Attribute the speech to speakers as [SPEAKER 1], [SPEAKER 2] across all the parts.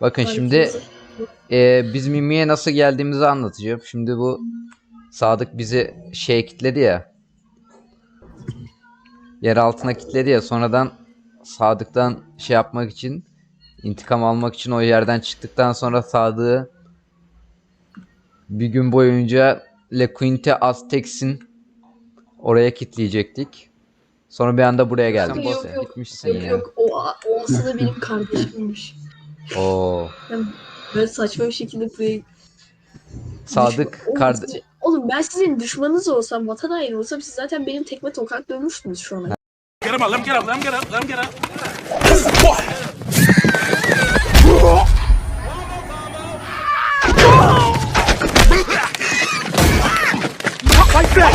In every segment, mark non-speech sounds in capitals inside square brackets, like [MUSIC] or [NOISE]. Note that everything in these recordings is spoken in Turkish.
[SPEAKER 1] Bakın
[SPEAKER 2] Ay,
[SPEAKER 1] şimdi e, biz Mimi'ye nasıl geldiğimizi anlatacağım. Şimdi bu Sadık bizi şey kitledi ya. Yer altına kitledi ya. Sonradan Sadık'tan şey yapmak için intikam almak için o yerden çıktıktan sonra Sadık'ı bir gün boyunca Le Quinte Aztecs'in oraya kitleyecektik. Sonra bir anda buraya geldik.
[SPEAKER 2] Yok, yok.
[SPEAKER 1] Gitmişsin
[SPEAKER 2] Yok yok o, o aslında benim kardeşimmiş.
[SPEAKER 1] Oo.
[SPEAKER 2] Ben saçma bir şekilde buraya...
[SPEAKER 1] Sadık
[SPEAKER 2] Oğlum,
[SPEAKER 1] kardeş
[SPEAKER 2] Oğlum ben sizin düşmanınız olsam, vatan haini olsam siz zaten benim tekme tokat dövmüştünüz şu ana.
[SPEAKER 3] Get up, let him get up, let him get up, let him get up. Fight back!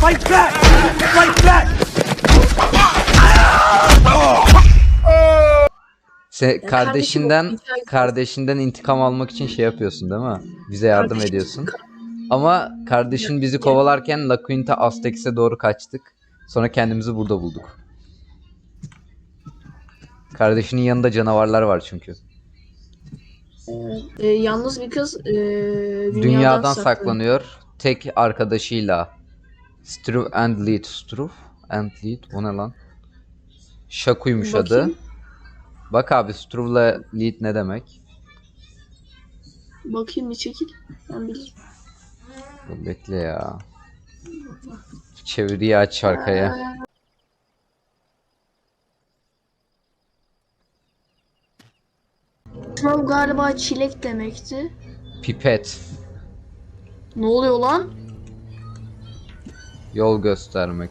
[SPEAKER 3] Fight back!
[SPEAKER 1] Se
[SPEAKER 2] kardeşim
[SPEAKER 1] kardeşinden
[SPEAKER 2] o, ay-
[SPEAKER 1] kardeşinden intikam almak için şey yapıyorsun değil mi? Bize yardım
[SPEAKER 2] Kardeşim-
[SPEAKER 1] ediyorsun. Ama kardeşin bizi kovalarken La Quinta Aztecs'e doğru kaçtık. Sonra kendimizi burada bulduk. Kardeşinin yanında canavarlar var çünkü.
[SPEAKER 2] Ee, yalnız bir kız e, dünyadan,
[SPEAKER 1] Dünyadan
[SPEAKER 2] saklı.
[SPEAKER 1] saklanıyor. Tek arkadaşıyla. Struve and Lead. Struve and Lead. O ne lan? Şakuymuş adı.
[SPEAKER 2] Bakayım.
[SPEAKER 1] Bak abi Struve'la Lead ne demek?
[SPEAKER 2] Bakayım bir çekil. Ben bilirim.
[SPEAKER 1] Dur Bekle ya. Çeviriyi aç arkaya.
[SPEAKER 2] Tamam galiba çilek demekti.
[SPEAKER 1] Pipet.
[SPEAKER 2] Ne oluyor lan?
[SPEAKER 1] Yol göstermek.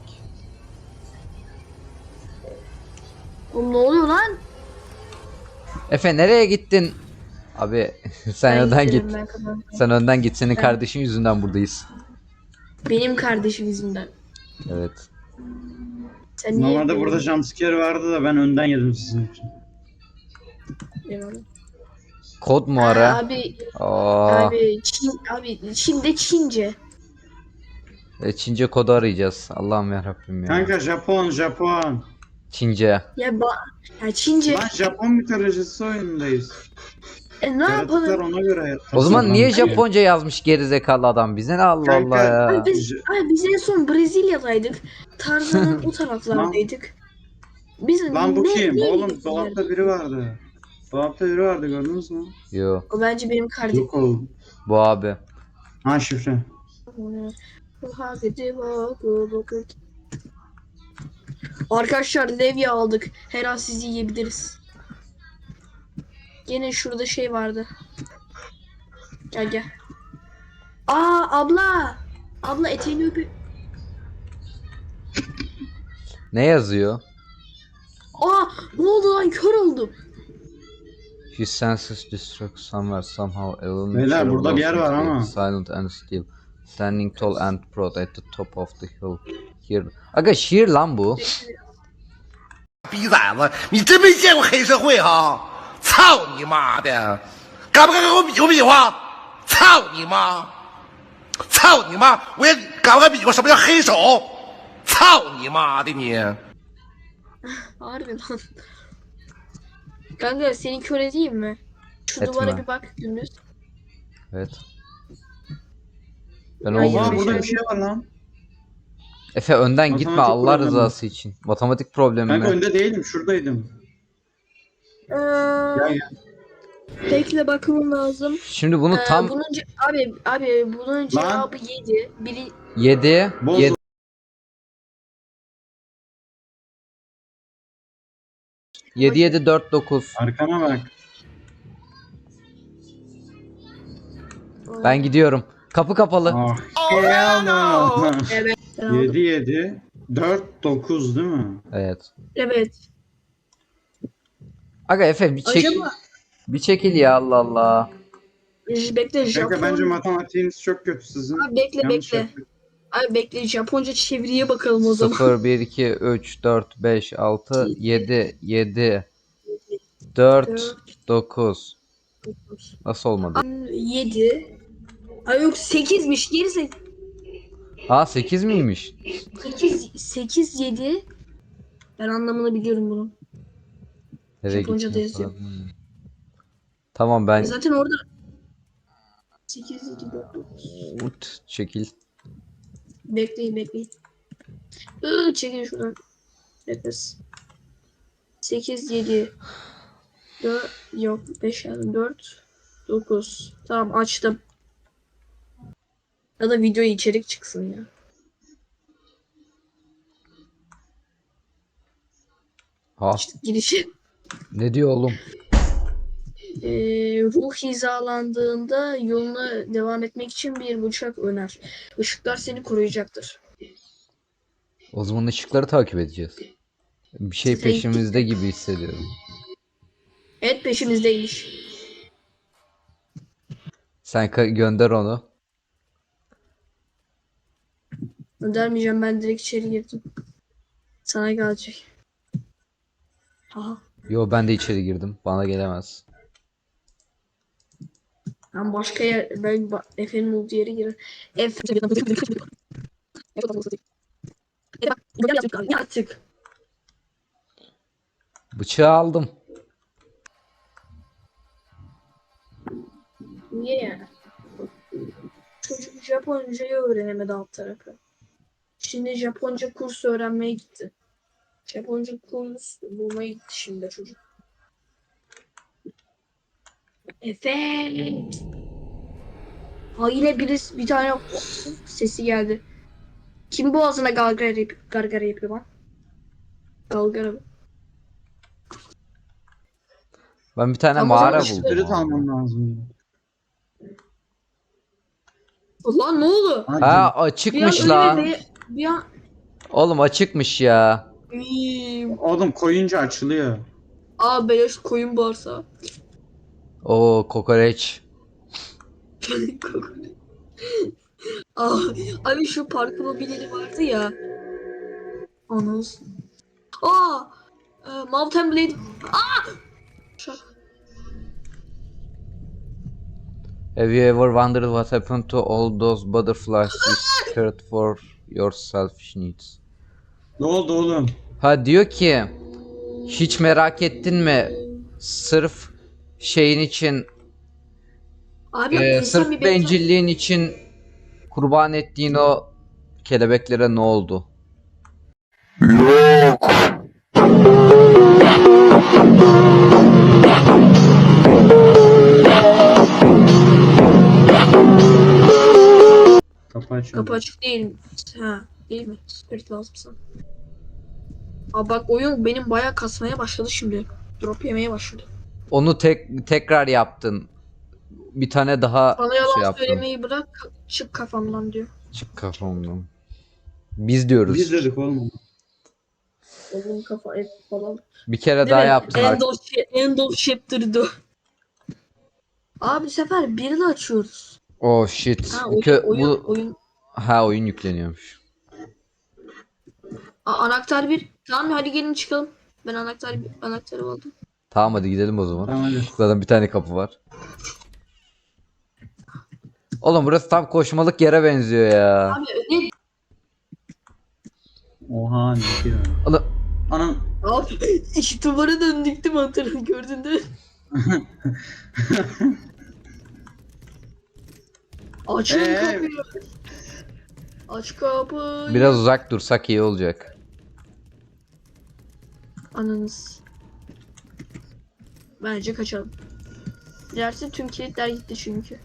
[SPEAKER 2] Oğlum ne oluyor lan?
[SPEAKER 1] Efe nereye gittin? Abi [LAUGHS] sen
[SPEAKER 2] Ben
[SPEAKER 1] önden git.
[SPEAKER 2] ben kazandım.
[SPEAKER 1] Sen önden git. Senin
[SPEAKER 2] Ben-
[SPEAKER 1] kardeşin yüzünden buradayız.
[SPEAKER 2] Benim kardeşim yüzünden.
[SPEAKER 1] Evet.
[SPEAKER 2] Sen niye
[SPEAKER 4] Normalde burada jumpscare vardı da ben önden yedim sizin için.
[SPEAKER 2] Eyvallah.
[SPEAKER 1] Kod mu
[SPEAKER 2] Aa,
[SPEAKER 1] ara?
[SPEAKER 2] Abi,
[SPEAKER 1] Aa,
[SPEAKER 2] abi, Çin, abi, Çin'de Çince.
[SPEAKER 1] e, Çince kodu arayacağız. Allah'ım yarabbim ya.
[SPEAKER 4] Kanka Japon Japon.
[SPEAKER 1] Çince.
[SPEAKER 2] Ya, ba ya Çince.
[SPEAKER 4] Lan Japon mitolojisi oyundayız.
[SPEAKER 2] E ne
[SPEAKER 4] Yaratıklar
[SPEAKER 2] yapalım?
[SPEAKER 4] ona göre
[SPEAKER 1] O zaman niye. Japonca yazmış gerizekalı adam bize ne Allah
[SPEAKER 4] Kanka,
[SPEAKER 1] Allah ya.
[SPEAKER 2] Abi biz, abi biz en son Brezilya'daydık. Tarzan'ın [LAUGHS] o taraflardaydık. Biz
[SPEAKER 4] Lan bu
[SPEAKER 2] ne-
[SPEAKER 4] kim?
[SPEAKER 2] ne-
[SPEAKER 4] Oğlum dolapta biri vardı. Dolapta biri vardı gördünüz mü?
[SPEAKER 1] Yo
[SPEAKER 2] O bence benim kardeşim.
[SPEAKER 4] Yok oldu.
[SPEAKER 1] bu abi.
[SPEAKER 4] Ha şifre.
[SPEAKER 2] Arkadaşlar levye aldık. Her an sizi yiyebiliriz. Gene şurada şey vardı. Gel gel. Aa abla. Abla eteğini öpü.
[SPEAKER 1] Ne yazıyor?
[SPEAKER 2] Aa ne oldu lan kör oldum.
[SPEAKER 1] His senses destruct somewhere somehow alone.
[SPEAKER 4] Beyler, burada bir yer var ama.
[SPEAKER 1] Silent and still. Standing tall and proud at the top of the hill. Here. Aga şiir lan bu.
[SPEAKER 5] 逼崽子，你真没见过黑社会哈！操你妈的，敢不敢跟我比划比划？操你妈！操你妈！我也敢不敢比划什么叫黑手？操你妈的你！
[SPEAKER 2] Harbi lan. Kanka seni kör edeyim mi? Şu
[SPEAKER 1] Etme.
[SPEAKER 2] duvara bir bak gündüz.
[SPEAKER 1] Evet. Ben
[SPEAKER 2] Hayır.
[SPEAKER 4] Aa burada bir şey var lan.
[SPEAKER 1] Efe önden gitme
[SPEAKER 4] Matematik
[SPEAKER 1] Allah
[SPEAKER 4] problemi.
[SPEAKER 1] rızası için. Matematik problemi mi?
[SPEAKER 4] önde değilim şuradaydım.
[SPEAKER 2] Ee,
[SPEAKER 4] Gel gel.
[SPEAKER 2] bekle bakmam lazım.
[SPEAKER 1] Şimdi bunu
[SPEAKER 2] Ee,
[SPEAKER 1] tam
[SPEAKER 2] bunun ce- abi abi bunun cevabı 7. Biri
[SPEAKER 1] 7
[SPEAKER 4] Boz
[SPEAKER 1] 7 7 7 4 9.
[SPEAKER 4] arkana bak.
[SPEAKER 1] Ben gidiyorum. Kapı kapalı.
[SPEAKER 4] Ah. Hell no. [LAUGHS]
[SPEAKER 2] Evet. ben aldım.
[SPEAKER 4] 7 7 4 9 değil mi?
[SPEAKER 1] Evet.
[SPEAKER 2] Evet.
[SPEAKER 1] Aga Efe bir çek
[SPEAKER 2] Acaba
[SPEAKER 1] bir çekil ya Allah Allah.
[SPEAKER 2] J- bekle Japon.
[SPEAKER 4] Kanka bence matematiğiniz çok kötü sizin.
[SPEAKER 2] Abi bekle
[SPEAKER 4] Yanlış
[SPEAKER 2] bekle.
[SPEAKER 4] yaptık.
[SPEAKER 2] Abi bekle Japonca çeviriye bakalım o zaman.
[SPEAKER 1] 0 1 2 3 4 5 6 7 7 4 9 Nasıl olmadı?
[SPEAKER 2] 7. Ay yok 8'miş. Gerisi
[SPEAKER 1] Ha 8 miymiş?
[SPEAKER 2] 8 8 7. Ben anlamını biliyorum bunun.
[SPEAKER 1] Nereye
[SPEAKER 2] Japonca'da yazıyor.
[SPEAKER 1] Tamam ben
[SPEAKER 2] Zaten orada 8 7 4 9
[SPEAKER 1] Ut, çekil.
[SPEAKER 2] Bekleyin bekleyin. Iı, çekin şuradan. Nefes. 8 7 4 yok 5 yazdım 4 9 Tamam açtım. Ya da video içerik çıksın ya.
[SPEAKER 1] Ha
[SPEAKER 2] İşte girişi.
[SPEAKER 1] ne diyor oğlum?
[SPEAKER 2] Ee, ruh hizalandığında yoluna devam etmek için bir bıçak öner. Işıklar seni koruyacaktır.
[SPEAKER 1] O zaman ışıkları takip edeceğiz. Bir şey peşimizde gibi hissediyorum.
[SPEAKER 2] Evet peşimizdeymiş.
[SPEAKER 1] Sen gönder onu.
[SPEAKER 2] Dermeyeceğim ben direkt içeri girdim. Sana gelecek. Aha.
[SPEAKER 1] Yo ben de içeri girdim. Bana gelemez.
[SPEAKER 2] Ben başka yer, ben ba- Efe'nin olduğu yere girer. Efe. E artık.
[SPEAKER 1] Bıçağı aldım.
[SPEAKER 2] Niye yani? Çocuk Japoncayı öğrenemedi alt tarafı. Şimdi Japonca kursu öğrenmeye gitti. Japonca kurs bulmaya gitti şimdi çocuk. Efe. Ha yine birisi bir tane sesi geldi. Kim boğazına gargara, yap gargara yapıyor lan? Galgara mı?
[SPEAKER 1] Ben bir tane
[SPEAKER 2] Ama o zaman
[SPEAKER 1] mağara buldum. Abi.
[SPEAKER 4] lazım.
[SPEAKER 2] Lan ne oldu? Bir
[SPEAKER 1] Ha
[SPEAKER 2] an
[SPEAKER 1] açıkmış
[SPEAKER 2] önüme
[SPEAKER 1] la.
[SPEAKER 2] be- bir an
[SPEAKER 1] Oğlum açıkmış ya.
[SPEAKER 2] İyi.
[SPEAKER 4] Oğlum koyunca açılıyor.
[SPEAKER 2] Aa beleş koyun bağırsa.
[SPEAKER 1] Oo kokoreç. [LAUGHS]
[SPEAKER 2] Aa, abi şu parkı mobilyaları vardı ya. Anons. Aa! E, Mountain Blade. Aa! Şak.
[SPEAKER 1] Have you ever wondered what happened to all those butterflies you scared for your selfish needs?
[SPEAKER 4] Ne oldu oğlum?
[SPEAKER 1] Ha diyor ki hiç merak ettin mi sırf şeyin için
[SPEAKER 2] Abi
[SPEAKER 1] e, sırf
[SPEAKER 2] bir
[SPEAKER 1] bencilliğin için kurban ettiğin o kelebeklere ne oldu?
[SPEAKER 4] Kapı açıldı.
[SPEAKER 2] Kapı açık değil. Ha, değil mi? Spirit lazım sana. Aa bak oyun benim bayağı kasmaya başladı şimdi. Drop yemeye başladı.
[SPEAKER 1] Onu tek tekrar yaptın. Bir tane daha
[SPEAKER 2] Bana yalan
[SPEAKER 1] şey yaptın.
[SPEAKER 2] söylemeyi bırak çık kafamdan diyor.
[SPEAKER 1] Çık kafamdan. Biz diyoruz.
[SPEAKER 4] Biz dedik oğlum.
[SPEAKER 2] Oğlum kafa et falan.
[SPEAKER 1] Bir kere
[SPEAKER 2] Değil
[SPEAKER 1] daha
[SPEAKER 2] mi?
[SPEAKER 1] yaptın
[SPEAKER 2] End
[SPEAKER 1] artık.
[SPEAKER 2] of, end of chapter'dı. Abi bu sefer birini açıyoruz.
[SPEAKER 1] Oh shit.
[SPEAKER 2] Ha oyun,
[SPEAKER 1] kö-
[SPEAKER 2] oyun,
[SPEAKER 1] bu
[SPEAKER 2] oyun.
[SPEAKER 1] Ha oyun yükleniyormuş.
[SPEAKER 2] Aa, anahtar bir. Tamam hadi gelin çıkalım. Ben anahtar anahtarı aldım.
[SPEAKER 1] Tamam hadi gidelim o zaman.
[SPEAKER 4] Tamam hadi.
[SPEAKER 1] Zaten bir tane kapı var. Oğlum burası tam koşmalık yere benziyor ya.
[SPEAKER 2] Abi ne?
[SPEAKER 4] Oha ne diyor?
[SPEAKER 1] Oğlum
[SPEAKER 4] Anam.
[SPEAKER 2] Abi [LAUGHS] iki duvara döndük değil mi hatırladın gördün değil mi? [LAUGHS] Açın
[SPEAKER 4] Ee?
[SPEAKER 2] kapıyı. Aç kapıyı.
[SPEAKER 1] biraz uzak dursak iyi olacak.
[SPEAKER 2] Ananız. Bence kaçalım. Dersi tüm kilitler gitti çünkü.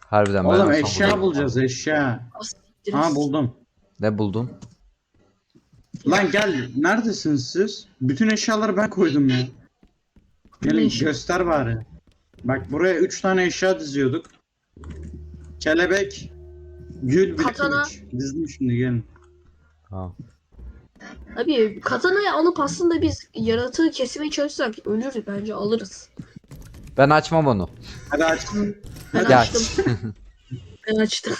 [SPEAKER 1] Harbiden ben
[SPEAKER 4] Oğlum
[SPEAKER 1] olsam
[SPEAKER 4] eşya bulacağız eşya. Ha buldum.
[SPEAKER 1] Ne buldun?
[SPEAKER 4] Lan gel. Neredesiniz siz? Bütün eşyaları ben koydum ya. Gelin
[SPEAKER 2] eşya?
[SPEAKER 4] göster bari. Bak buraya 3 tane eşya diziyorduk. Kelebek, gül, bir
[SPEAKER 2] Katana.
[SPEAKER 4] kılıç. Dizdim şimdi gelin.
[SPEAKER 1] Ha.
[SPEAKER 2] Abi katanayı alıp aslında biz yaratığı kesmeye çalışsak ölürüz bence alırız.
[SPEAKER 1] Ben açmam onu.
[SPEAKER 4] Hadi aç.
[SPEAKER 2] Ben
[SPEAKER 1] Ya.
[SPEAKER 2] açtım. [LAUGHS] ben açtım.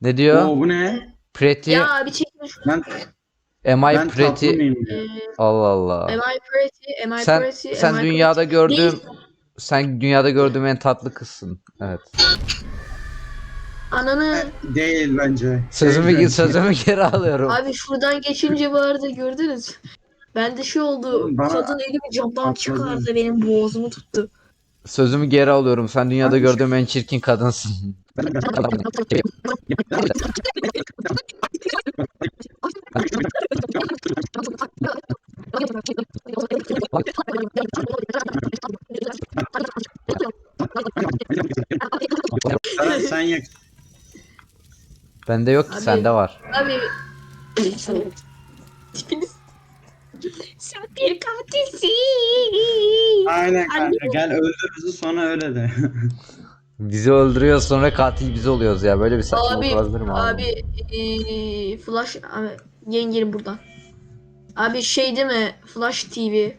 [SPEAKER 1] Ne diyor?
[SPEAKER 4] Oo bu ne?
[SPEAKER 1] Pretty.
[SPEAKER 2] Ya bir çekin şu.
[SPEAKER 4] Ben,
[SPEAKER 1] Am I
[SPEAKER 4] ben
[SPEAKER 1] pretty?
[SPEAKER 4] tatlı mıyım ya?
[SPEAKER 2] Ee,
[SPEAKER 1] Allah Allah.
[SPEAKER 2] am I pretty? Am I
[SPEAKER 1] Sen
[SPEAKER 2] pretty?
[SPEAKER 1] sen
[SPEAKER 2] Am I
[SPEAKER 1] dünyada
[SPEAKER 2] pretty?
[SPEAKER 1] gördüğüm
[SPEAKER 2] Neyse.
[SPEAKER 1] sen dünyada gördüğüm en tatlı kızsın. Evet.
[SPEAKER 2] Ananı.
[SPEAKER 4] Değil bence.
[SPEAKER 1] Sözümü
[SPEAKER 4] Değil bence.
[SPEAKER 1] sözümü geri alıyorum.
[SPEAKER 2] Abi şuradan geçince arada gördünüz. Ben de şey oldu.
[SPEAKER 4] Bana-
[SPEAKER 2] Kadın elimi camdan
[SPEAKER 4] Atladı.
[SPEAKER 2] çıkardı benim boğazımı tuttu.
[SPEAKER 1] Sözümü geri alıyorum. Sen dünyada
[SPEAKER 4] Abi-
[SPEAKER 1] gördüğüm en çirkin kadınsın. [LAUGHS]
[SPEAKER 4] Sen yak.
[SPEAKER 1] Bende yok ki
[SPEAKER 2] Abi-
[SPEAKER 1] sende var.
[SPEAKER 2] Abi. [LAUGHS] Sen bir katilsin.
[SPEAKER 4] Aynen kanka gel öldür bizi sonra öyle de. [LAUGHS]
[SPEAKER 1] Bizi öldürüyor sonra katil biz oluyoruz ya. Böyle bir saçmalık
[SPEAKER 2] Abi,
[SPEAKER 1] olabilir mi abi?
[SPEAKER 2] abi eee, Flash abi gelin buradan. Abi şey değil mi? Flash TV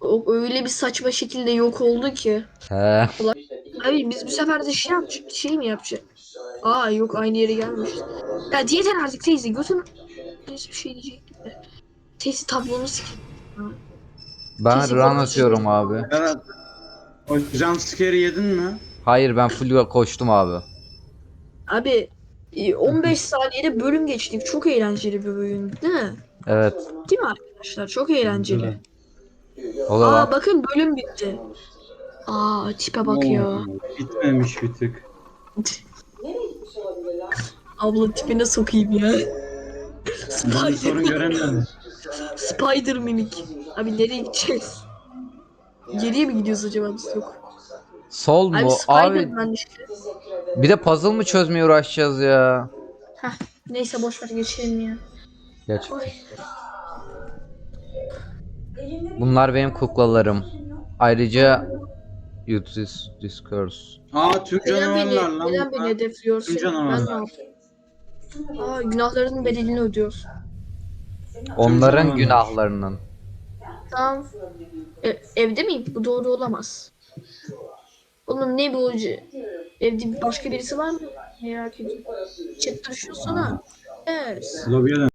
[SPEAKER 2] o, öyle bir saçma şekilde yok oldu ki.
[SPEAKER 1] He.
[SPEAKER 2] Abi biz bu sefer de şey yap şey mi yapacak? Aa yok aynı yere gelmiş. Ya yeter artık teyze götün. Neyse bir şey diyecektim de. Teyze tablonu sikeyim.
[SPEAKER 1] Ben
[SPEAKER 2] Kesin
[SPEAKER 1] run atıyorum abi.
[SPEAKER 4] Serhat o jumpscare'i yedin mi?
[SPEAKER 1] Hayır ben full koştum abi.
[SPEAKER 2] Abi e, 15 saniyede bölüm geçtik. Çok eğlenceli bir bölüm değil mi?
[SPEAKER 1] Evet.
[SPEAKER 2] Değil mi arkadaşlar? Çok eğlenceli.
[SPEAKER 1] O da
[SPEAKER 2] Aa bakın bölüm bitti. Aa tipe bak ya.
[SPEAKER 4] Oo, Bitmemiş bir tık. [LAUGHS]
[SPEAKER 2] Abla tipine sokayım ya.
[SPEAKER 4] Bir sorun
[SPEAKER 2] Spider, minik. Abi nereye gideceğiz? Geriye mi gidiyoruz acaba biz yok?
[SPEAKER 1] Sol
[SPEAKER 2] Abi
[SPEAKER 1] mu? Abi
[SPEAKER 2] Spider-Man işte.
[SPEAKER 1] bir de puzzle mı çözmeye uğraşacağız ya?
[SPEAKER 2] Neyse boş ver geçelim ya.
[SPEAKER 1] Geç.
[SPEAKER 2] Oy.
[SPEAKER 1] Bunlar benim kuklalarım. Ayrıca Utis Discourse.
[SPEAKER 4] Aa tüm
[SPEAKER 2] Neden
[SPEAKER 4] canavarlar
[SPEAKER 2] beni,
[SPEAKER 4] lan.
[SPEAKER 2] neden beni
[SPEAKER 4] bunlar.
[SPEAKER 2] hedefliyorsun?
[SPEAKER 4] Tüm
[SPEAKER 2] Ben ne
[SPEAKER 4] canavarlar.
[SPEAKER 2] Aa günahlarının bedelini ödüyorsun.
[SPEAKER 1] Onların günahlarının.
[SPEAKER 2] Tamam. E, evde miyim? Bu doğru olamaz. Oğlum ne bu hoca? Evde başka birisi var mı? Merak ediyorum. Chat duruşuyorsun ha. Evet.
[SPEAKER 4] Lobiye dön.